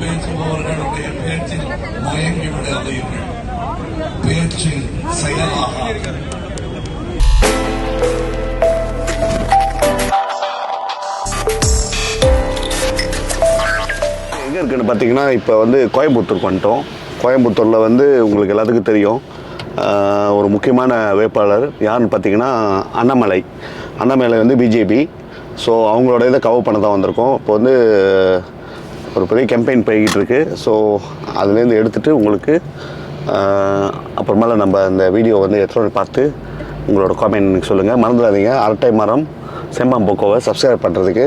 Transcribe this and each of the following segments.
பேசுபவர்களுடைய பேச்சில் மயங்கி விடாதீர்கள். பேச்சில் செயலாக எங்கே இருக்குன்னு பார்த்தீங்கன்னா இப்போ வந்து கோயம்புத்தூருக்கு வந்துட்டோம். கோயம்புத்தூரில் வந்து உங்களுக்கு எல்லாத்துக்கும் தெரியும். ஒரு முக்கியமான வேட்பாளர் யாருன்னு பார்த்தீங்கன்னா அண்ணாமலை. அண்ணாமலை வந்து பிஜேபி ஸோ அவங்களோட இதை கவர் பண்ண தான் வந்திருக்கோம். இப்போ வந்து ஒரு பெரிய கேம்பெயின் போய்கிட்டு இருக்கு ஸோ அதுலேருந்து எடுத்துகிட்டு உங்களுக்கு அப்புறமேல நம்ம அந்த வீடியோ வந்து எத்தனை பார்த்து உங்களோட காமெண்ட் சொல்லுங்கள் மறந்துடாதீங்க. அரட்டை மரம் செம்பாம்போக்கோவை சப்ஸ்கிரைப் பண்ணுறதுக்கு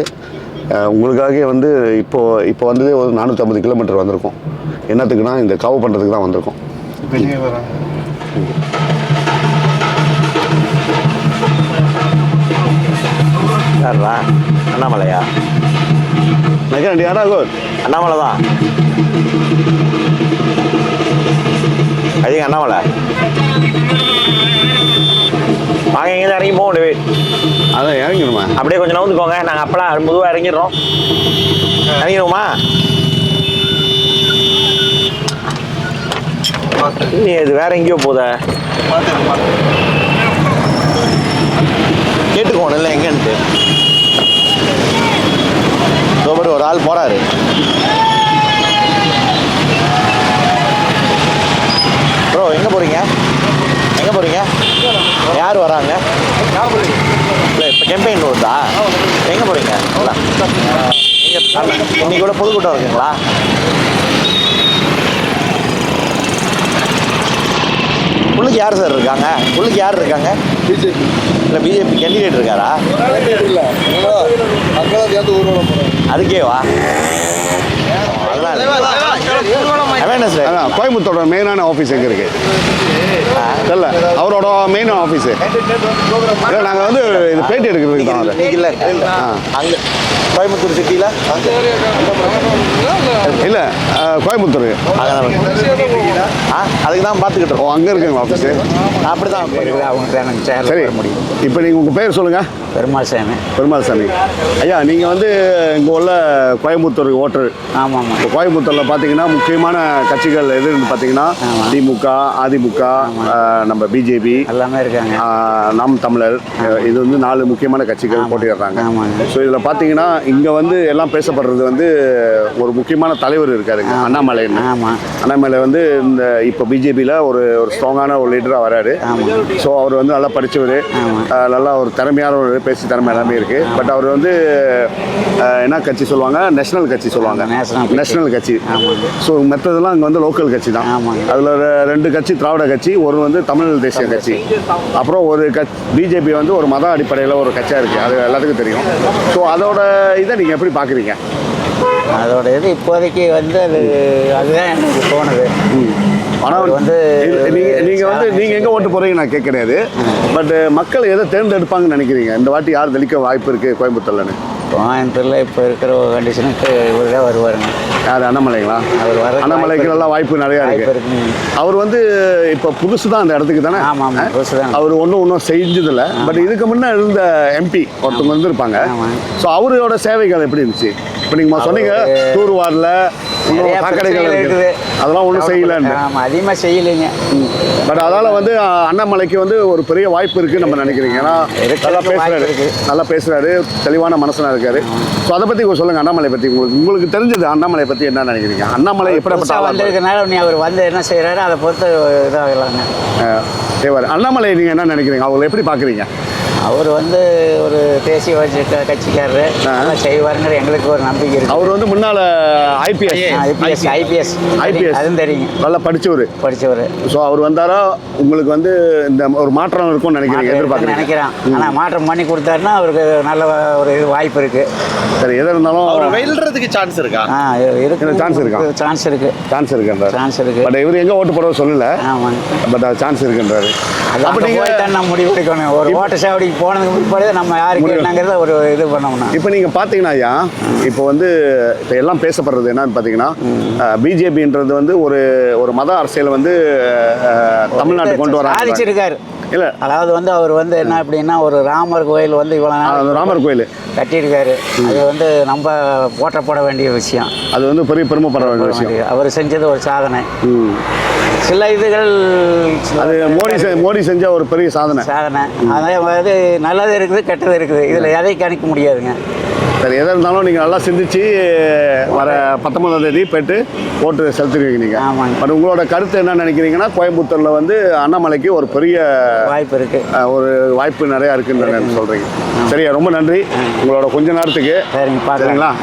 உங்களுக்காக வந்து இப்போ இப்போ வந்ததே ஒரு நானூற்றம்பது கிலோமீட்டர் வந்திருக்கோம். என்னத்துக்குன்னா இந்த கவு பண்ணுறதுக்கு தான் வந்திருக்கோம். அண்ணாமலையா? நெகண்டி யாரா கோர் அண்ணாமலை தான். அதிகம் அண்ணாமலை வாங்க இங்கே இறங்கி போக முடியும் அதான் இறங்கிடுமா? அப்படியே கொஞ்சம் நவுந்துக்கோங்க நாங்கள் அப்பலாம் பொதுவாக இறங்கிடுறோம். இறங்கிடுவோமா? நீ இது வேற எங்கேயோ போத. கேட்டுக்கோணும் இல்லை எங்கன்ட்டு இதோ பாரு, ஒரு ஆள் போறாரு. ப்ரோ எங்க போறீங்க? எங்க போறீங்க? யார் வராங்க? இல்லை இப்போ கேம்பெயின் வருதா? எங்க போறீங்க? இல்ல. நீங்க இன்னைக்கு கூட பொதுக்கூட்டம் இருக்குங்களா உள்ளுக்கு யார் சார் இருக்காங்க? உள்ளுக்கு யார் இருக்காங்க? பிஜேபி. இல்லை பிஜேபி கேண்டிடேட் இருக்காரா? அதுக்கேவா? அவேர்னஸ் அதான் கோயம்புத்தூரோட மெயினான ஆஃபீஸ் எங்கே இருக்கு? இல்லை அவரோட மெயின் ஆஃபீஸு இல்லை நாங்கள் வந்து இது பேட்டி எடுக்கிறதுக்கு தான் இல்லை அங்கே கோயம்புத்தூர் சிட்டியில்? இல்லை கோயம்புத்தூர். அதுக்கு தான் பார்த்துக்கிட்டு இருக்கோம். அங்கே இருக்குங்களா ஆஃபீஸு அப்படி தான் சரி முடியும். இப்போ நீங்கள் உங்கள் பேர் சொல்லுங்கள் பெருமாள் சாமி. பெருமாள் சாமி ஐயா நீங்கள் வந்து இங்கே உள்ள கோயம்புத்தூர் ஓட்டர் ஆமாம் ஆமாம் இப்போ கோயம்புத்தூரில் பார்த்தீங்கன்னா முக்கியமான கட்சிகள் எதுன்னு பார்த்தீங்கன்னா. திமுக அதிமுக நம்ம பிஜேபி எல்லாமே இருக்காங்க. நாம் தமிழர் இது வந்து நாலு முக்கியமான கட்சிகள் போட்டியிடுறாங்க. ஆமாங்க. ஸோ இதில் பார்த்தீங்கன்னா இங்கே வந்து எல்லாம் பேசப்படுறது வந்து ஒரு முக்கியமான தலைவர் இருக்காருங்க அண்ணாமலைன்னு. ஆமாம் அண்ணாமலை வந்து இந்த இப்போ பிஜேபியில் ஒரு ஒரு ஸ்ட்ராங்கான ஒரு லீடராக வராரு. ஸோ அவர் வந்து நல்லா படித்தவர் நல்லா ஒரு திறமையான ஒரு பேச்சு திறமை எல்லாமே இருக்குது பட் அவர் வந்து என்ன கட்சி சொல்லுவாங்க? நேஷனல் கட்சி சொல்லுவாங்க. நேஷனல் கட்சி. ஸோ மற்றதெல்லாம் இங்கே வந்து லோக்கல் கட்சி தான். அதில் ரெண்டு கட்சி திராவிட கட்சி ஒரு வந்து தமிழ் தேசிய கட்சி. அப்புறம் ஒரு கட்சி பிஜேபி வந்து ஒரு மத அடிப்படையில் ஒரு கட்சியாக இருக்குது அது எல்லாத்துக்கும் தெரியும். ஸோ அதோட இதை நீங்கள் எப்படி பார்க்குறீங்க அதோட இது இப்போதைக்கு வந்து அது அதுதான் எனக்கு தோணுது. ஆனால் வந்து நீங்கள் நீங்கள் வந்து நீங்கள் எங்கே ஓட்டு போகிறீங்க நான் கேட்க கிடையாது பட் மக்கள் எதை தேர்ந்தெடுப்பாங்கன்னு நினைக்கிறீங்க? இந்த வாட்டி யார் தெளிக்க வாய்ப்பு இருக்குது கோயம்புத்தூர்லன்னு? கோயம்புத்தூரில் இப்போ இருக்கிற கண்டிஷனுக்கு இவர் தான் வருவாருங்க. யார் அண்ணாமலைங்களா? அவர் வர அண்ணாமலைக்கு நல்லா வாய்ப்பு நிறையா இருக்குங்க அவர் வந்து இப்போ புதுசு தான் அந்த இடத்துக்கு தானே? ஆமாம் ஆமாம் புதுசு தான் அவர் ஒன்றும் ஒன்றும் செஞ்சதில்ல. பட் இதுக்கு முன்னே இருந்த எம்பி ஒருத்தவங்க வந்திருப்பாங்க. ஸோ அவரோட சேவைகள் எப்படி இருந்துச்சு? இப்போ நீங்கள் சொன்னீங்க இருக்குது. அதெல்லாம் ஒன்றும் செய்யலன்னு. ஆமாம் அதிகமாக செய்யலைங்க. பட் அதால வந்து அண்ணாமலைக்கு வந்து ஒரு பெரிய வாய்ப்பு இருக்குன்னு நம்ம நினைக்கிறீங்க. ஏன்னா நல்லா இருக்கு. நல்லா பேசுறாரு. தெளிவான மனசனா இருக்காரு. ஸோ அதை பத்தி கொஞ்சம் சொல்லுங்க அண்ணாமலை பத்தி. உங்களுக்கு உங்களுக்கு தெரிஞ்சது அண்ணாமலை பத்தி என்ன நினைக்கிறீங்க? அண்ணாமலை எப்படிப்பட்ட? வந்திருக்கனால நீ அவர் வந்து என்ன செய்கிறாரு அதை பொறுத்து இதாகலாங்க. தேவாரு அண்ணாமலை நீங்க என்ன நினைக்கிறீங்க? அவங்களை எப்படி பாக்குறீங்க? அவர் வந்து ஒரு தேசிய கட்சி- கட்சிக்காரரு. செய்வாருங்கிற எங்களுக்கு ஒரு நம்பிக்கை இருக்கு. அவர் வந்து முன்னால ஐபிஎஸ் ஐபிஎஸ் ஐபிஎஸ் ஐபிஎஸ் அதுவும் தெரியும். நல்லா படிச்சவர். படிச்சவர். ஸோ அவர் வந்தாரா உங்களுக்கு வந்து இந்த ஒரு மாற்றம் இருக்கும்னு நினைக்கிறீங்க எதிர்பார்க்குறீங்க? நினைக்கிறேன். ஆனால் மாற்றம் பண்ணி கொடுத்தாருன்னா அவருக்கு நல்ல ஒரு இது வாய்ப்பு இருக்கு. சரி எது இருந்தாலும் அவர் வெல்றதுக்கு சான்ஸ் இருக்கா? ஆ இருக்கு. chance இருக்கா? சான்ஸ் இருக்கு. சான்ஸ் இருக்குன்றார். சான்ஸ் இருக்கு. பட் இவர் எங்க ஓட்டு போடுறது சொல்லல. ஆமாங்க பட் சான்ஸ் இருக்குன்றாரு. அது அப்ப அங்கே நீங்க போய் தான் நம்ம முடிவு எடுக்கணும். ஒரு ஓட்ட சாவடிக்கு போனதுக்கு பிற்பாடு நம்ம யாருக்கு. என்னங்கிறத ஒரு இது பண்ணோம்னா. இப்போ நீங்க பாத்தீங்கன்னா ஐயா இப்போ வந்து இப்போ எல்லாம் பேசப்படுறது என்னன்னு பார்த்தீங்கன்னா பிஜேபின்றது வந்து ஒரு ஒரு மத அரசியல் வந்து அஹ், தமிழ்நாட்டுக்கு கொண்டு வராங்க. சாதிச்சிருக்காரு இல்ல. அதாவது வந்து அவர் வந்து என்ன அப்படின்னா ஒரு ராமர் கோயில் வந்து இவ்வளோ நாள் ராமர் கோயில். கட்டியிருக்காரு. அது வந்து நம்ம போற்றப்பட வேண்டிய விஷயம். அது வந்து பெரிய பெருமைப்படுற வேண்டிய விஷயம். அவர் செஞ்சது ஒரு சாதனை. சில இதுகள் அது மோடி மோடி செஞ்ச ஒரு பெரிய சாதனை. சாதனை. அதே மாதிரி நல்லது இருக்குது கெட்டது இருக்குது. இதில் எதை கணிக்க முடியாதுங்க. சரி எதாக இருந்தாலும் நீங்கள் நல்லா சிந்திச்சு வர பத்தொன்பதாம் தேதி போயிட்டு ஓட்டு செலுத்துவீங்க நீங்கள் ஆமாங்க. பட் உங்களோட கருத்து என்ன நினைக்கிறீங்கன்னா கோயம்புத்தூரில் வந்து அண்ணாமலைக்கு ஒரு பெரிய வாய்ப்பு இருக்குது அஹ், ஒரு வாய்ப்பு நிறையா இருக்குன்னு சொல்கிறீங்க சரியா ரொம்ப நன்றி. உங்களோட கொஞ்ச நேரத்துக்கு. சரிங்க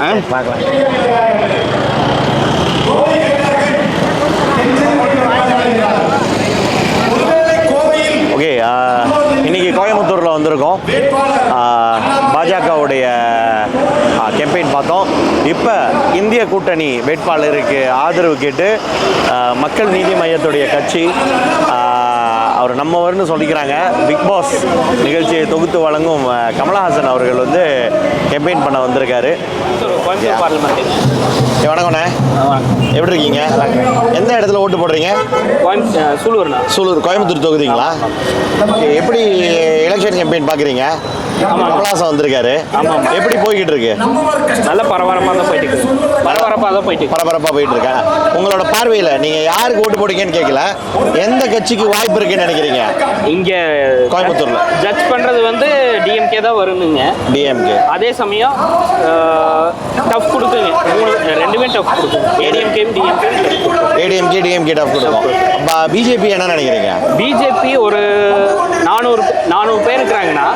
ஆ? பார்க்கலாம். ஓகே இன்னைக்கு கோயம்புத்தூரில் வந்திருக்கோம். இப்போ இந்திய கூட்டணி வேட்பாளருக்கு ஆதரவு கேட்டு மக்கள் நீதி மையத்துடைய கட்சி அவர் நம்மவர்னு சொல்லிக்கிறாங்க. பிக் பாஸ் நிகழ்ச்சியை தொகுத்து வழங்கும் கமலஹாசன் அவர்கள் வந்து கேம்பெயின் பண்ண வந்திருக்காரு. வணக்கண்ணே எப்படி இருக்கீங்க? எந்த இடத்துல ஓட்டு போடுறீங்க? சூலூர்ண்ணா. சூலூர் கோயம்புத்தூர் தொகுதிங்களா? எப்படி எலெக்ஷன் கேம்பெயின் பார்க்குறீங்க கமலஹாசன் வந்திருக்காரு. ஆமாம். எப்படி போய்கிட்டு இருக்கு? நல்ல பரபரப்பாக தான் போயிட்டு இருக்கு. பரபரப்பாக தான் போயிட்டு பரபரப்பாக போயிட்டு இருக்கா? உங்களோட பார்வையில் நீங்கள் யாருக்கு ஓட்டு போடுங்கன்னு கேட்கல எந்த கட்சிக்கு வாய்ப்பு இருக்குன்னு நினைக்கிறீங்க? இங்கே கோயம்புத்தூர்ல. ஜட்ஜ் பண்ணுறது வந்து டிஎம்கே தான் வருனுங்க டிஎம்கே அதே சமயம் டஃப் கொடுக்குங்க. மூணு ரெண்டுமே டஃப் கொடுக்குங்க. ஏடிஎம்கேம் டிஎம்கே ஏடிஎம்கே டிஎம்கே டாப் கொடுக்கும். பிஜேபி என்ன நினைக்கிறீங்க? பிஜேபி ஒரு நானூறு நானூறு பேர் இருக்கிறாங்கன்னா.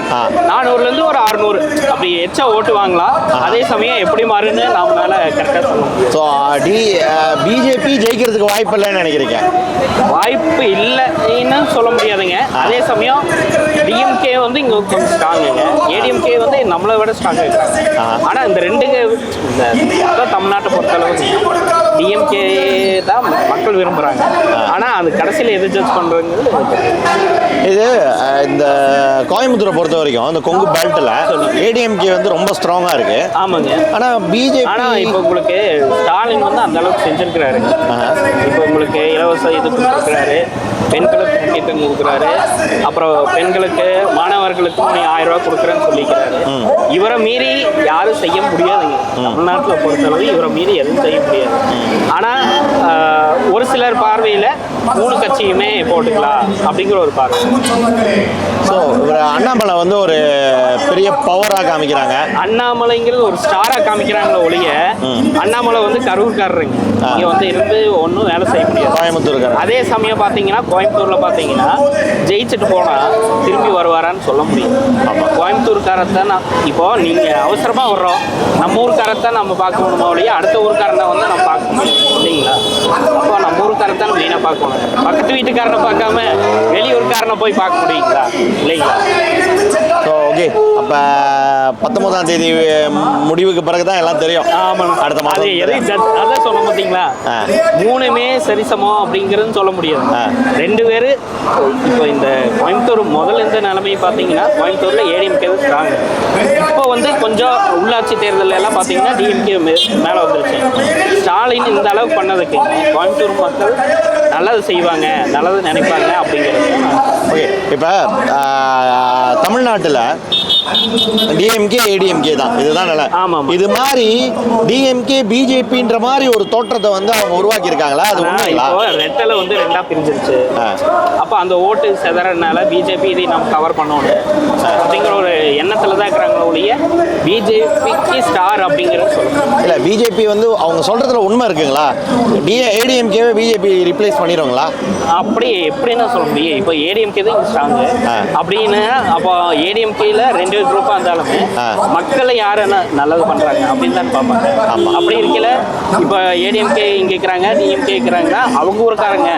நானூறுலேருந்து ஒரு அறுநூறு அப்படி எச்சா ஓட்டு வாங்கலாம். அதே சமயம் எப்படி மாறுன்னு நம்மளால கரெக்டாக சொல்ல முடியும் ஸோ டி பிஜேபி ஜெயிக்கிறதுக்கு வாய்ப்பு இல்லைன்னு நினைக்கிறீங்க? வாய்ப்பு இல்லைன்னு சொல்ல முடியாதுங்க. அதே சமயம் டிஎம்கே வந்து இங்கே கொஞ்சம் ஸ்ட்ராங்குங்க ஏடிஎம்கே வந்து நம்மளை விட ஸ்ட்ராங்காக இருக்காங்க ஆனால் இந்த ரெண்டு இந்த தமிழ்நாட்டை பொறுத்தளவுக்கு டிஎம்கே தான் மக்கள் விரும்புகிறாங்க ஆனால் அது கடைசியில் எது ஜட்ஜ் பண்ணுறதுங்கிறது இது இந்த கோயம்புத்தூரை பொறுத்த வரைக்கும் இந்த கொங்கு பெல்ட்டில் ஏடிஎம்கே வந்து ரொம்ப ஸ்ட்ராங்காக இருக்கு. ஆமாங்க. ஆனால் பிஜேபி ஆனால் இப்போ உங்களுக்கு ஸ்டாலின் வந்து அந்த அளவுக்கு செஞ்சிருக்கிறாரு. இப்போ உங்களுக்கு இலவச இது கொடுத்துருக்கிறாரு. பெண்களுக்கு முக்கியத்துவம் கொடுக்குறாரு. அப்புறம் பெண்களுக்கு மாணவர்களுக்கு நீ ஆயிரம் ரூபாய் கொடுக்குறேன்னு சொல்லிக்கிறாரு. இவரை மீறி யாரும் செய்ய முடியாதுங்க. தமிழ்நாட்டில் பொறுத்தளவு இவரை மீறி எதுவும் செய்ய முடியாது. ஆனால் ஒரு சிலர் பார்வையில் மூணு கட்சியுமே போட்டுக்கலாம் அப்படிங்கிற ஒரு பார்வை. ஸோ அண்ணாமலை வந்து ஒரு பெரிய பவராக காமிக்கிறாங்க. அண்ணாமலைங்கிறது ஒரு ஸ்டாரா காமிக்கிறாங்களே ஒழிய அண்ணாமலை வந்து கரூர்காரருங்க. இங்க வந்து இருந்து ஒன்றும் வேலை செய்ய முடியாது. கோயம்புத்தூர்காரர். அதே சமயம் பார்த்தீங்கன்னா கோயம்புத்தூர்ல பார்த்தீங்கன்னா ஜெயிச்சுட்டு போனா திரும்பி வருவாரான்னு சொல்ல முடியும். கோயம்புத்தூர்காரத்தை நான் இப்போ நீங்கள் அவசரமாக வர்றோம். நம்ம ஊருக்காரத்தை நம்ம பார்க்க முடியுமா ஒழிய அடுத்த ஊருக்காரனை வந்து நம்ம பார்க்க முடியும் இல்லைங்களா? அப்போ நம்ம ஊருக்காரத்தை நம்ம மெயினாக பார்க்கணும். பக்கத்து வீட்டுக்காரனை பார்க்காம வெளியூர்காரனை போய் பார்க்க முடியுங்களா? இல்லைங்களா? ஓகே அப்போ பத்தொன்பதாம் தேதி முடிவுக்கு பிறகு தான் எல்லாம் தெரியும். ஆமாம் அடுத்த மாதம் எதை அதான் சொல்ல பார்த்தீங்களா. மூணுமே சரிசமம் அப்படிங்கிறது சொல்ல முடியாது. ரெண்டு பேர் இப்போ இந்த கோயம்புத்தூர் முதல்ல இருந்த நிலைமையை பார்த்தீங்கன்னா கோயம்புத்தூரில் ஏடிஎம்கே ஸ்ட்ராங் இப்போ வந்து கொஞ்சம் உள்ளாட்சி தேர்தல் எல்லாம் பார்த்தீங்கன்னா டிஎம்கே மேலே வந்துருச்சு. ஸ்டாலின் இந்த அளவுக்கு பண்ணதுக்கு. கோயம்புத்தூர் மக்கள் நல்லது செய்வாங்க நல்லது நினைப்பாங்க அப்படிங்கிறது. ஓகே இப்போ தமிழ்நாட்டில் டிஎம்கே ஏடிஎம்கே தான். இதுதான் நிலை ஆமாம். இது மாதிரி டிஎம்கே பிஜேபின்ற மாதிரி ஒரு தோற்றத்தை வந்து அவங்க உருவாக்கி இருக்காங்களா அது உண்மைங்களா? ரெட்டலை வந்து ரெண்டா பிரிஞ்சிருச்சு. அப்போ அந்த ஓட்டு செதறனால பிஜேபி இதை நம்ம கவர் பண்ணணும் அப்படிங்கிற ஒரு எண்ணத்துல தான் இருக்கிறாங்களோ ஒழிய பிஜேபிக்கு ஸ்டார் அப்படிங்கிறது சொல்லுங்க இல்லை பிஜேபி வந்து அவங்க சொல்றதுல உண்மை இருக்குங்களா? டி ஏடிஎம்கேவை பிஜேபி ரிப்ளேஸ் பண்ணிடுவாங்களா? அப்படி எப்படின்னு சொல்ல முடியும்? இப்போ ஏடிஎம்கே தான் ஸ்ட்ராங் ஆ. அப்படின்னு அப்போ ஏடிஎம்கேல ரெண்டு குரூப்பாக இருந்தாலுமே. மக்களை யார் என்ன நல்லது பண்றாங்க அப்படின்னு தான் பார்ப்பாங்க. அப்படி இருக்கல இப்போ ஏடிஎம்கே இங்க இருக்கிறாங்க டிஎம்கே இருக்கிறாங்கன்னா அவங்க ஊருக்காரங்க.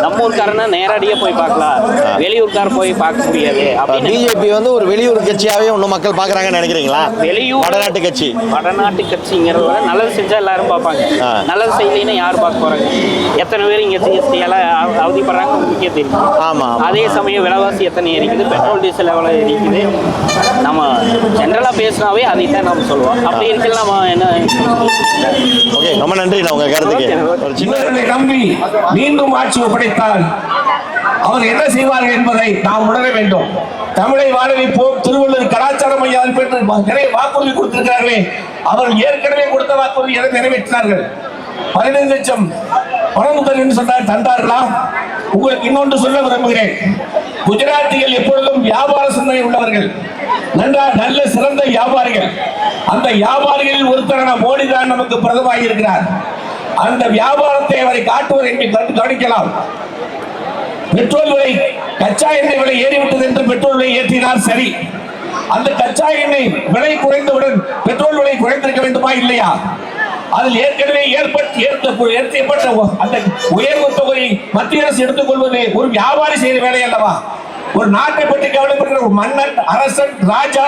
நம்ம ஊருக்காரனா நேரடியாக போய் பார்க்கலாம். வெளியூர்கார போய் பார்க்க முடியாது. பிஜேபி வந்து ஒரு வெளியூர் கட்சியாவே இன்னும் மக்கள் பார்க்குறாங்கன்னு நினைக்கிறீங்களா? வெளியூர் வடநாட்டு கட்சி. வடநாட்டு கட்சிங்கிறத நல்லது செஞ்சா எல்லாரும் பார்ப்பாங்க. நல்லது செய்யலைன்னா யார் பார்க்க போறாங்க? எத்தனை பேர் இங்க ஜிஎஸ்டி எல்லாம் அவ- அவதிப்படுறாங்க உங்களுக்கே தெரியும். ஆமா, ஆமா. அதே சமயம் விலைவாசி எத்தனை இருக்குது பெட்ரோல் டீசல் எவ்வளோ இருக்குது நம்ம ஜென்ரலாக பேசினாவே அதை தான் நம்ம சொல்லுவோம். அப்படி இருக்கல நம்ம என்ன? ஓகே ரொம்ப நன்றி. நான் உங்க கருத்துக்கு ஒரு சின்ன இவர்களை நம்பி மீண்டும் ஆட்சி ஒப்படைத்தால் அவர் என்ன செய்வார்கள் என்பதை நாம் உணர வேண்டும். தமிழை வாழ வைப்போம் திருவள்ளுவர் கலாச்சார மையம் பெற்று நிறைய வாக்குறுதி கொடுத்திருக்கிறார்களே. அவர்கள் ஏற்கனவே கொடுத்த வாக்குறுதி எதை நிறைவேற்றினார்கள்? பதினைந்து லட்சம் பணமுதல் என்று சொன்னால் தந்தார்களா? உங்களுக்கு இன்னொன்று சொல்ல விரும்புகிறேன். குஜராத்திகள் எப்பொழுதும் வியாபார சிந்தனை உள்ளவர்கள் நல்ல சிறந்த வியாபாரிகள். அந்த வியாபாரிகளில் ஒருத்தரான மோடி தான் நமக்கு பிரதமாக இருக்கிறார் அந்த வியாபாரத்தை அவரை காட்டுவர் என்று கண்டு கவனிக்கலாம் பெட்ரோல் விலை கச்சா எண்ணெய் விலை ஏறிவிட்டது என்று பெட்ரோல் விலை ஏற்றினார் சரி. அந்த கச்சா எண்ணெய் விலை குறைந்தவுடன் பெட்ரோல் விலை குறைந்திருக்க வேண்டுமா இல்லையா? அதில் ஏற்கனவே ஏற்பட்டு ஏற்பட்ட அந்த உயர்வு தொகையை மத்திய அரசு எடுத்துக்கொள்வது ஒரு வியாபாரி செய்த வேலை அல்லவா ஒரு நாட்டை பற்றி கவலைப்படுகிற ஒரு மன்னன் அரசன் ராஜா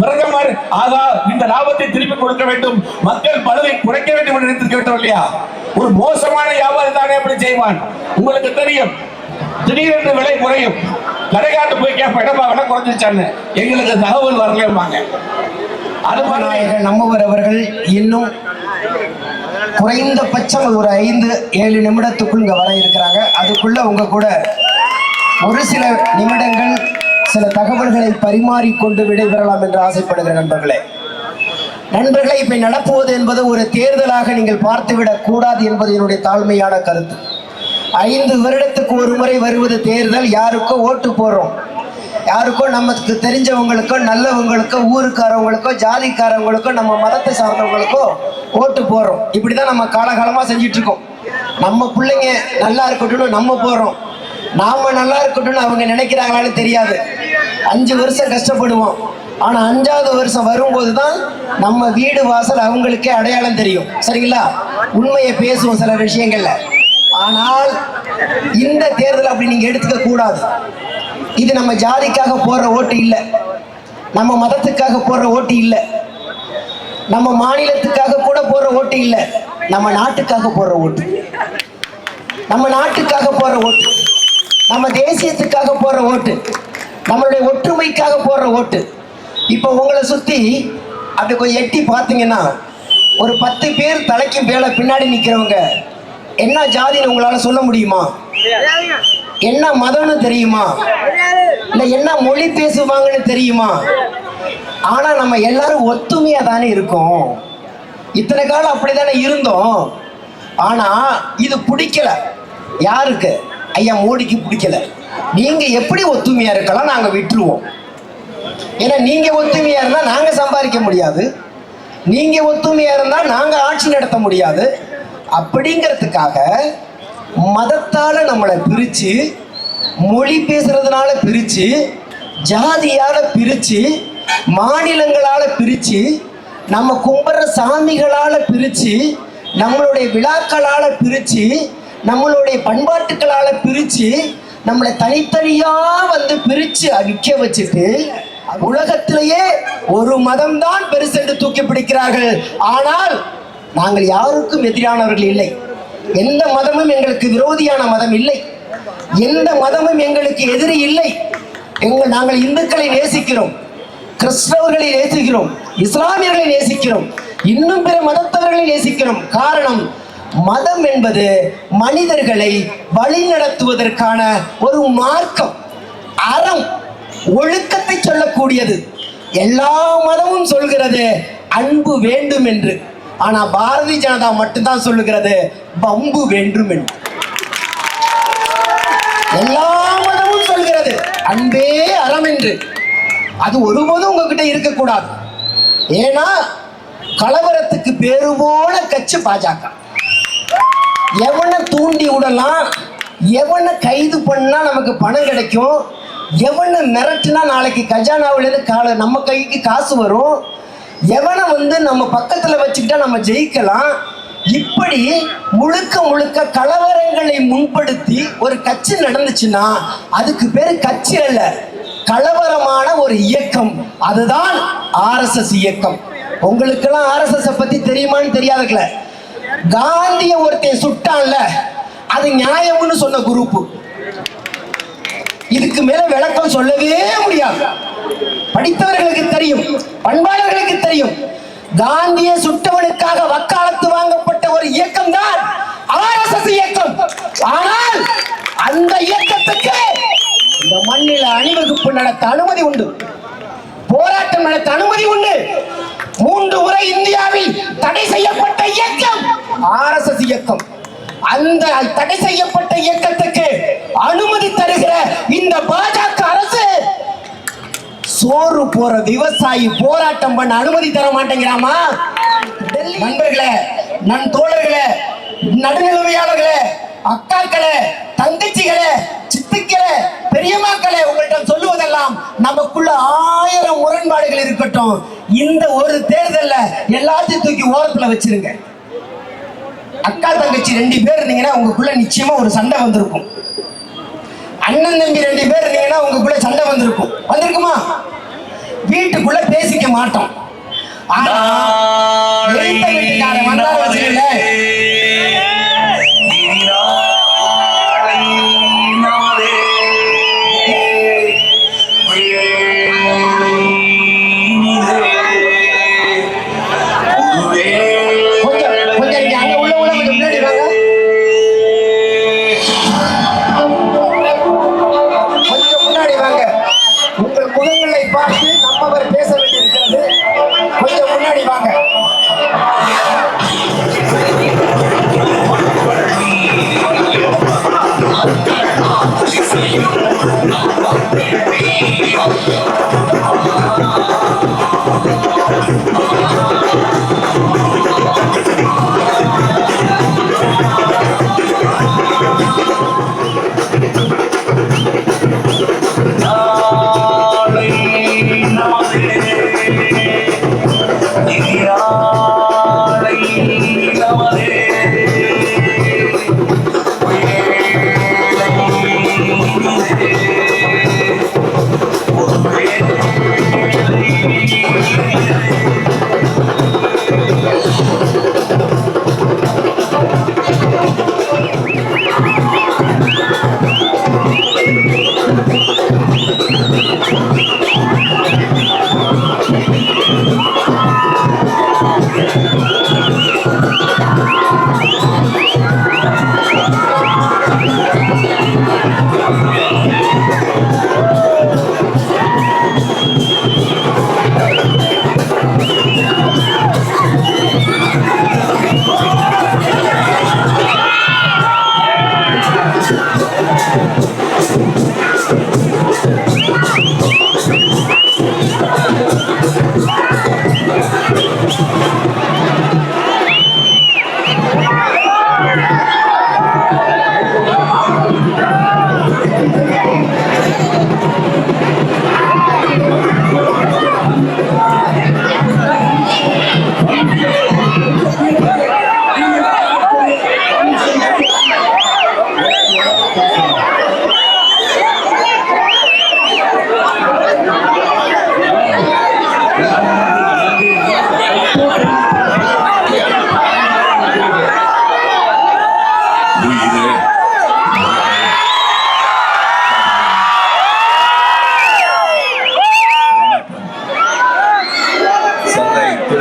பிரதமர் ஆகா இந்த லாபத்தை திருப்பி கொடுக்க வேண்டும். மக்கள் பழுவை குறைக்க வேண்டும் என்று நினைத்திருக்க இல்லையா? ஒரு மோசமான வியாபாரி தானே அப்படி செய்வான். உங்களுக்கு தெரியும் திடீரென்று விலை குறையும். கடைக்காட்டு போய் கேட்ப இடமா விலை குறைஞ்சிச்சான்னு எங்களுக்கு தகவல் வரலம்பாங்க. அது மாதிரி நம்மவர் அவர்கள் இன்னும் குறைந்தபட்சம் ஒரு ஐந்து ஏழு நிமிடத்துக்குள் இங்க வர இருக்கிறாங்க. அதுக்குள்ள உங்க கூட ஒரு சில நிமிடங்கள் சில தகவல்களை பரிமாறிக்கொண்டு விடைபெறலாம் என்று ஆசைப்படுகிற நண்பர்களே. நண்பர்களை இப்ப நடப்புவது என்பது ஒரு தேர்தலாக நீங்கள் பார்த்துவிடக் கூடாது என்பது என்னுடைய தாழ்மையான கருத்து. ஐந்து வருடத்துக்கு ஒரு முறை வருவது தேர்தல் யாருக்கோ ஓட்டு போடுறோம். யாருக்கோ நமக்கு தெரிஞ்சவங்களுக்கோ நல்லவங்களுக்கோ ஊருக்காரவங்களுக்கோ ஜாதிக்காரவங்களுக்கோ நம்ம மதத்தை சார்ந்தவங்களுக்கோ ஓட்டு போடுறோம். இப்படிதான் நம்ம காலகாலமா செஞ்சிட்டு இருக்கோம். நம்ம பிள்ளைங்க நல்லா இருக்கட்டும்னு நம்ம போறோம் நாம நல்லா இருக்கட்டும்னு அவங்க நினைக்கிறாங்களான்னு தெரியாது. அஞ்சு வருஷம் கஷ்டப்படுவோம். ஆனா அஞ்சாவது வருஷம் வரும்போது தான் நம்ம வீடு வாசல் அவங்களுக்கே அடையாளம் தெரியும். சரிங்களா? உண்மையை பேசுவோம் சில விஷயங்கள்ல. ஆனால் இந்த தேர்தல் அப்படி நீங்க எடுத்துக்க கூடாது. இது நம்ம ஜாதிக்காக போடுற ஓட்டு இல்லை. நம்ம மதத்துக்காக போடுற ஓட்டு இல்லை. நம்ம மாநிலத்துக்காக கூட போடுற ஓட்டு இல்லை. நம்ம நாட்டுக்காக போடுற ஓட்டு. நம்ம நாட்டுக்காக போடுற ஓட்டு. நம்ம தேசியத்துக்காக போடுற ஓட்டு நம்மளுடைய ஒற்றுமைக்காக போடுற ஓட்டு. இப்போ உங்களை சுத்தி அப்படி கொஞ்சம் எட்டி பார்த்தீங்கன்னா ஒரு பத்து பேர் தலைக்கு மேல பின்னாடி நிக்கிறவங்க என்ன ஜாதின்னு உங்களால சொல்ல முடியுமா? என்ன மதம்னு தெரியுமா? இல்ல என்ன மொழி பேசுவாங்கன்னு தெரியுமா? ஆனா நம்ம எல்லாரும் ஒத்துமையா தானே இருக்கோம். இத்தனை காலம் அப்படித்தானே இருந்தோம். ஆனா இது பிடிக்கல. யாருக்கு? ஐயா மோடிக்கு பிடிக்கல. நீங்க எப்படி ஒத்துமையா இருக்கலாம் நாங்க விட்டுருவோம். ஏன்னா நீங்க ஒத்துமையா இருந்தா நாங்க சம்பாதிக்க முடியாது. நீங்க ஒத்துமையா இருந்தா நாங்க ஆட்சி நடத்த முடியாது. அப்படிங்கிறதுக்காக மதத்தால நம்மளை பிரிச்சு மொழி பேசுறதுனால பிரிச்சு ஜாதியால பிரிச்சு மாநிலங்களால பிரிச்சு நம்ம கும்பிட்ற சாமிகளால பிரிச்சு நம்மளுடைய விழாக்களால பிரிச்சு நம்மளுடைய பண்பாட்டுகளால பிரிச்சு நம்மளை தனித்தனியா வந்து பிரிச்சு அடிக்க வச்சுட்டு உலகத்திலேயே ஒரு மதம் தான் பெருசென்று தூக்கி பிடிக்கிறார்கள். ஆனால் நாங்கள் யாருக்கும் எதிரானவர்கள் இல்லை. எந்த மதமும் எங்களுக்கு விரோதியான மதம் இல்லை. எந்த மதமும் எங்களுக்கு எதிரி இல்லை. எங்கள் நாங்கள் இந்துக்களை நேசிக்கிறோம். கிறிஸ்தவர்களை நேசிக்கிறோம். இஸ்லாமியர்களை நேசிக்கிறோம். இன்னும் பிற மதத்தவர்களை நேசிக்கிறோம். காரணம் மதம் என்பது மனிதர்களை வழிநடத்துவதற்கான ஒரு மார்க்கம். அறம் ஒழுக்கத்தை சொல்லக்கூடியது. எல்லா மதமும் சொல்கிறது அன்பு வேண்டும் என்று ஆனா பாரதிய ஜனதா மட்டும்தான் சொல்லுகிறது பம்பு வேண்டும் என்று எல்லா மதமும் சொல்கிறது அன்பே அறம் என்று அது ஒருபோதும் உங்ககிட்ட இருக்கக்கூடாது. ஏன்னா கலவரத்துக்கு பேரு போன கட்சி பாஜக. எவனை தூண்டி விடலாம்? எவனை கைது பண்ணால் நமக்கு பணம் கிடைக்கும்? எவனை மிரட்டினா நாளைக்கு கஜானாவிலேருந்து கால நம்ம கைக்கு காசு வரும்? எவனை வந்து நம்ம பக்கத்தில் வச்சுக்கிட்டா நம்ம ஜெயிக்கலாம்? இப்படி முழுக்க முழுக்க கலவரங்களை முன்படுத்தி ஒரு கட்சி நடந்துச்சுன்னா அதுக்கு பேர் கட்சி அல்ல கலவரமான ஒரு இயக்கம். அதுதான் ஆர்எஸ்எஸ் இயக்கம். உங்களுக்கெல்லாம் ஆர்எஸ்எஸ் பத்தி தெரியுமான்னு தெரியாதுக்கல காந்திய ஒருத்தன் சுட்டான்ல அது நியாயம்னு சொன்ன குரூப் இதுக்கு மேல விளக்கம் சொல்லவே முடியாது. படித்தவர்களுக்கு தெரியும் பண்பாளர்களுக்கு தெரியும். காந்திய சுட்டவனுக்காக வக்காலத்து வாங்கப்பட்ட ஒரு இயக்கம் தான் இயக்கம். ஆனால் அந்த இயக்கத்துக்கு இந்த மண்ணில் அணிவகுப்பு நடத்த அனுமதி உண்டு. போராட்டம் நடத்த அனுமதி உண்டு. இயக்கம். அந்த தடை செய்யப்பட்ட இயக்கத்துக்கு அனுமதி தருகிற இந்த பாஜக அரசு சோறு போற விவசாயி போராட்டம் பண்ண அனுமதி தர மாட்டேங்கிறாமா? நண்பர்களே நன் தோழர்களே நடுநிலைமையாளர்களே அக்காக்களே தங்கச்சிகளே சித்துக்களே பெரியம்மாக்களே உங்கள்கிட்ட சொல்லுவதெல்லாம் நமக்குள்ள ஆயிரம் முரண்பாடுகள் இருக்கட்டும். இந்த ஒரு தேர்தல்ல எல்லாத்தையும் தூக்கி ஓரத்துல வச்சிருங்க. அக்கா தங்கச்சி ரெண்டு பேர் இருந்தீங்கன்னா உங்களுக்குள்ள நிச்சயமா ஒரு சண்டை வந்திருக்கும். அண்ணன் தம்பி ரெண்டு பேர் இருந்தீங்கன்னா உங்களுக்குள்ள சண்டை வந்திருக்கும். வந்திருக்குமா? வீட்டுக்குள்ள பேசிக்க மாட்டோம். ஆனா வீட்டுக்காரன் வந்தாரு வச்சுக்கோங்களேன்,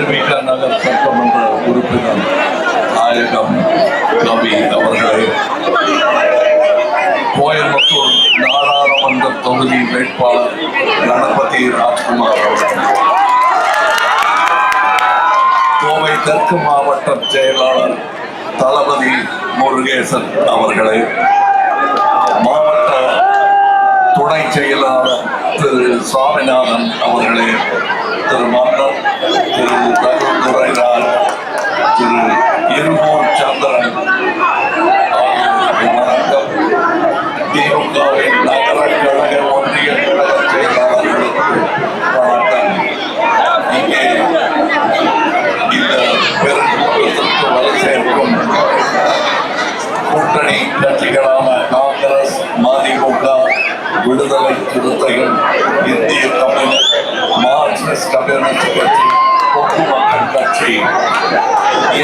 சென்னை திருமிக சட்டமன்ற உறுப்பினர் நாயகம் கவி அவர்களே கோயம்புத்தூர் நாடாளுமன்ற தொகுதி வேட்பாளர் கணபதி ராஜ்குமார் அவர்கள் கோவை தெற்கு மாவட்ட செயலாளர் தளபதி முருகேசன் அவர்களே மாவட்ட துணை செயலாளர் திரு சுவாமிநாதன் அவர்களே திரு மன்னர் திரு ரகுதுரைராஜ் திரு இருமூர் சந்திரன் விடுதலை சிறுத்தைகள் இந்திய தமிழ் மார்க்சிஸ்ட் கம்யூனிஸ்ட் கட்சி கொக்கு மக்கள் கட்சி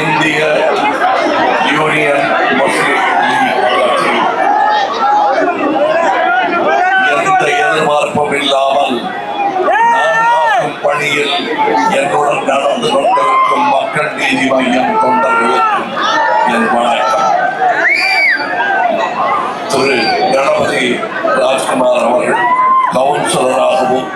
இந்திய யூனியன் முஸ்லிம் லீக் கட்சி. எந்த எதிர்பார்ப்பும் இல்லாமல் பணியில் என்னுடன் நடந்து கொண்டிருக்கும் மக்கள் நீதி மையம் தொண்டர்களுக்கும் என் வணக்கம். திரு கணபதி ஜெயக்குமார் அவர்கள் கவுன்சிலராகவும்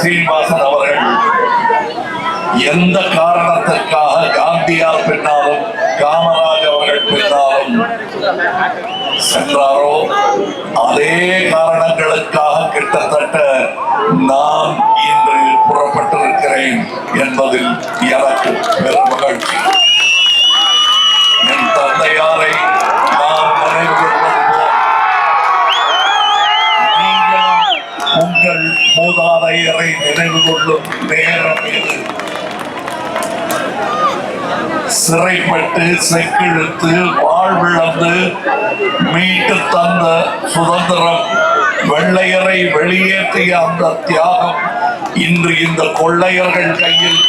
சீனிவாசன் அவர்கள் எந்த காரணத்திற்காக காந்தியார் பின்னாலும் காமராஜ் அவர்கள் பின்னாலும் சென்றாரோ அதே காரணங்களுக்காக கிட்டத்தட்ட நான் இன்று புறப்பட்டிருக்கிறேன் என்பதில் எனக்கு பெரும் மகிழ்ச்சி மூதாதையரை நினைவு கொள்ளும் நேரம் இது. சிறைப்பட்டு செக்கிழுத்து வாழ்விழந்து மீட்டு தந்த சுதந்திரம் வெள்ளையரை வெளியேற்றிய அந்த தியாகம் இன்று இந்த கொள்ளையர்கள் கையில்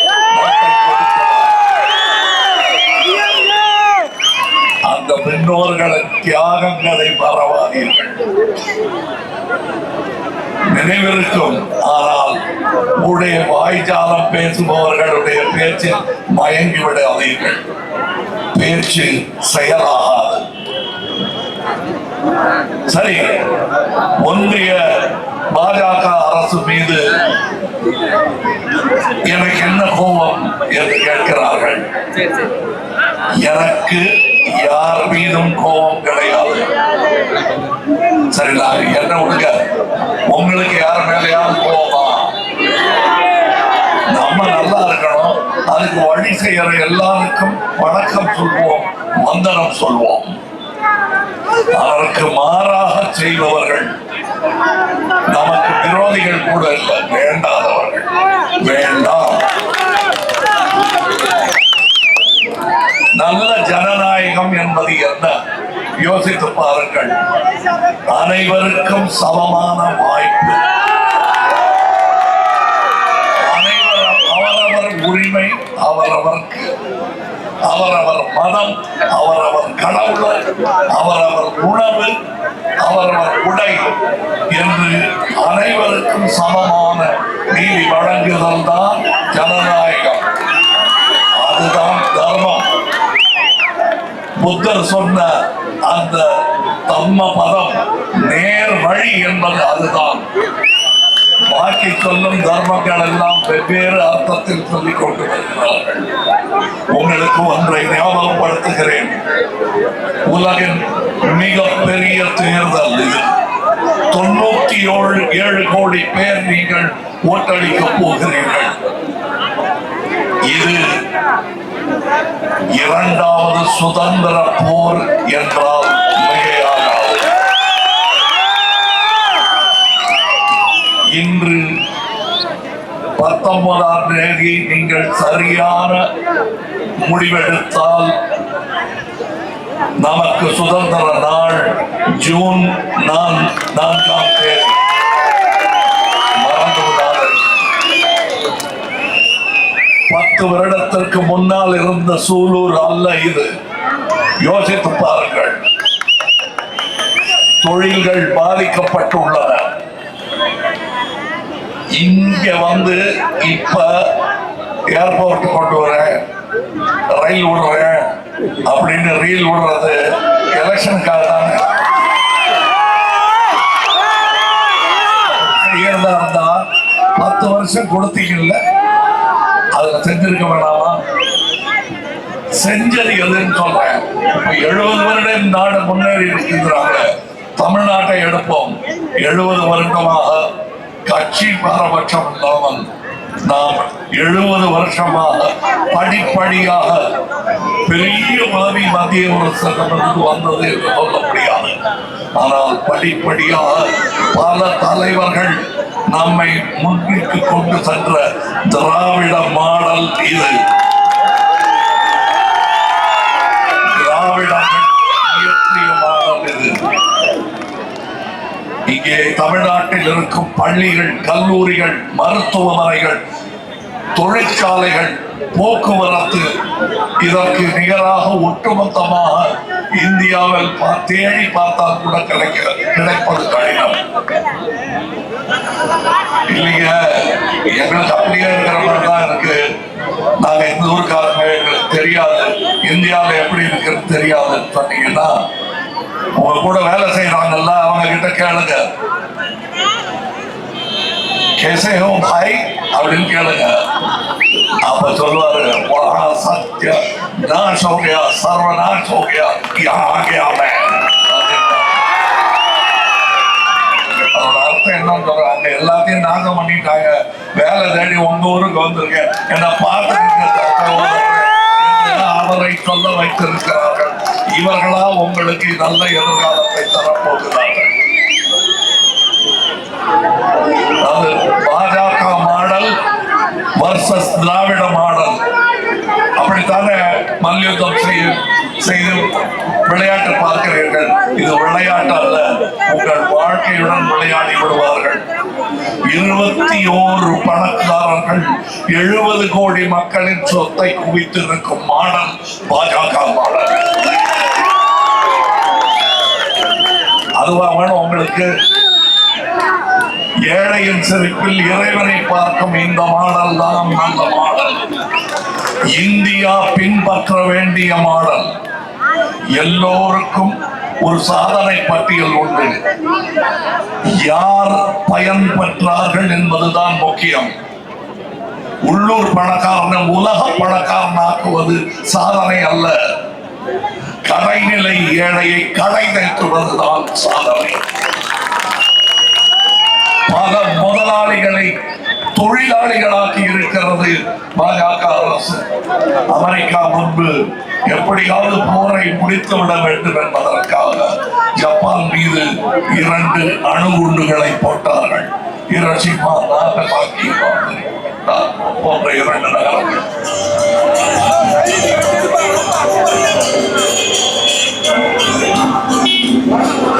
அந்த முன்னோர்களின் தியாகங்களை மறவாதீர்கள். நினைவிருக்கும். ஆனால் உடைய வாய்ஜாலம் பேசுபவர்களுடைய பேச்சில் மயங்கி விடாதீர்கள் பேச்சு செயலாகாது. சரி ஒன்றிய பாஜக அரசு மீது எனக்கு என்ன கோபம் என்று கேட்கிறார்கள்? எனக்கு யார் மீதும் கோபம் கிடையாது. சரி நான் என்ன விடுங்க உங்களுக்கு யார் மேலேயாவது கோபமா? நம்ம நல்லா இருக்கணும். அதுக்கு வழி செய்யற எல்லாருக்கும் வணக்கம் சொல்வோம் வந்தனம் சொல்வோம். அதற்கு மாறாக செய்பவர்கள் நமக்கு விரோதிகள் கூட இல்லை. வேண்டாதவர்கள். வேண்டாம். நல்ல ஜனநாயகம் என்பது என்ன? யோசித்து பாருங்கள். அனைவருக்கும் சமமான வாய்ப்பு. அனைவர் அவரவர் உரிமை அவரவர்க்கு. அவரவர் மதம் அவரவர் கடவுள் அவரவர் உணவு அவரவர் உடை என்று அனைவருக்கும் சமமான நீதி வழங்குதல் தான் ஜனநாயகம். அதுதான் தர்மம். புத்தர் சொன்ன அந்த தம்ம பதம் நேர் வழி என்பது அதுதான். பாக்கி சொல்லும் தர்மங்கள் எல்லாம் வெவ்வேறு அர்த்தத்தில் சொல்லிக் கொண்டு வருகிறார்கள். உங்களுக்கு ஒன்றை ஞாபகப்படுத்துகிறேன். உலகின் மிகப்பெரிய தேர்தல் இது. தொண்ணூத்தி ஏழு ஏழு கோடி பேர் நீங்கள் ஓட்டளிக்க போகிறீர்கள். இது இரண்டாவது சுதந்திர போர் என்றால் மிகையாகாது. இன்று பத்தொன்பதாம் தேதி நீங்கள் சரியான முடிவெடுத்தால் நமக்கு சுதந்திர நாள் ஜூன் நான் நான்காம் தேதி மறந்து விடாதீர்கள். பத்து வருடத்திற்கு முன்னால் சூலூர் அல்ல இது. யோசித்து பாருங்கள். தொழில்கள் பாதிக்கப்பட்டுள்ளன. இங்க வந்து இப்ப ஏர்போர்ட் கொண்டு வரேன். ரயில் விடுறேன். அப்படின்னு ரீல் விடுறது எலெக்ஷனுக்காக தானே. இருந்தா பத்து வருஷம் கொடுத்தீங்கல்ல. அதுல செஞ்சிருக்க வேணாம்? செஞ்சது எதுன்னு சொல்றேன். இப்ப எழுபது வருடம் நாடு முன்னேறி இருக்கின்றாங்க தமிழ்நாட்டை எடுப்போம். எழுபது வருடமாக கட்சி பாரபட்சம் இல்லாமல் நாம் எழுபது வருஷமாக படிப்படியாக பெரிய உதவி மத்திய அரசிடமிருந்து வந்தது என்று சொல்ல முடியாது. ஆனால் படிப்படியாக பல தலைவர்கள் நம்மை முன்னிட்டு கொண்டு சென்ற திராவிட மாடல் இது திராவிடர்கள் இயற்றிய மாடல் இது இங்கே தமிழ்நாட்டில் இருக்கும் பள்ளிகள் கல்லூரிகள் மருத்துவமனைகள் தொழிற்சாலைகள் போக்குவரத்து இதற்கு நிகராக ஒட்டுமொத்தமாக இந்தியாவில் தேடி பார்த்தால் கூட கிடைக்க கிடைப்பது கடினம். இல்லைங்க எங்களுக்கு அப்படியே இருக்கிற மாதிரி தான் இருக்கு. நாங்க எந்த ஊருக்காரங்க எங்களுக்கு தெரியாது. இந்தியாவில் எப்படி இருக்குன்னு தெரியாதுன்னு சொன்னீங்கன்னா உங்க கூட வேலை செய்யறாங்கல்ல அவங்க கிட்ட கேளுங்க. கேசையும் பாய் அப்படின்னு கேளுங்க. அப்ப சொல்லுவாரு வா சத்ய நாஷ் ஹோ கயா சர்வநாஷ் ஹோ கயா யஹான் ஆ அர்த்தம் என்ன சொல்றாங்க. எல்லாத்தையும் நாசம் பண்ணிட்டாங்க. வேலை தேடி உங்க ஊருக்கு வந்திருக்கேன். என்ன பார்த்து அவரை சொல்ல வைத்திருக்கிறார்கள். இவர்களா உங்களுக்கு நல்ல எதிர்காலத்தை தரப்போகிறார்கள். அது பாஜக மாடல் வர்சஸ் திராவிட மாடல். அப்படித்தானே மல்யுத்தம் செய்ய செய்து விளையாட்டு பார்க்கிறீர்கள். இது விளையாட்டு அல்ல உங்கள் வாழ்க்கையுடன் விளையாடி விடுவார்கள். இருபத்தி ஓரு பணக்காரர்கள் எழுபது கோடி மக்களின் சொத்தை குவித்திருக்கும் மாடல் பாஜக மாடல். அதுவா வேணும் உங்களுக்கு ஏழையின் சிரிப்பில் இறைவனை பார்க்கும் இந்த மாடல் தான் நல்ல மாடல். இந்தியா பின்பற்ற வேண்டிய மாடல். எல்லோருக்கும் ஒரு சாதனை பட்டியல் உண்டு. யார் பயன் பெற்றார்கள் என்பதுதான் முக்கியம். உள்ளூர் பணக்காரனை உலக பணக்காரனாக்குவது சாதனை அல்ல. கடைநிலை ஏழையை கடை நிறுத்துவதுதான் சாதனை. பல முதலாளிகளை தொழிலாளிகளாக்கி இருக்கிறது பாஜக அரசு. அமெரிக்கா முன்பு எப்படியாவது போரை முடித்து விட வேண்டும் என்பதற்காக ஜப்பான் மீது இரண்டு அணுகுண்டுகளை போட்டார்கள். இரசிமா நாகசாக்கி போன்ற இரண்டு நகரங்கள். わかるわかる。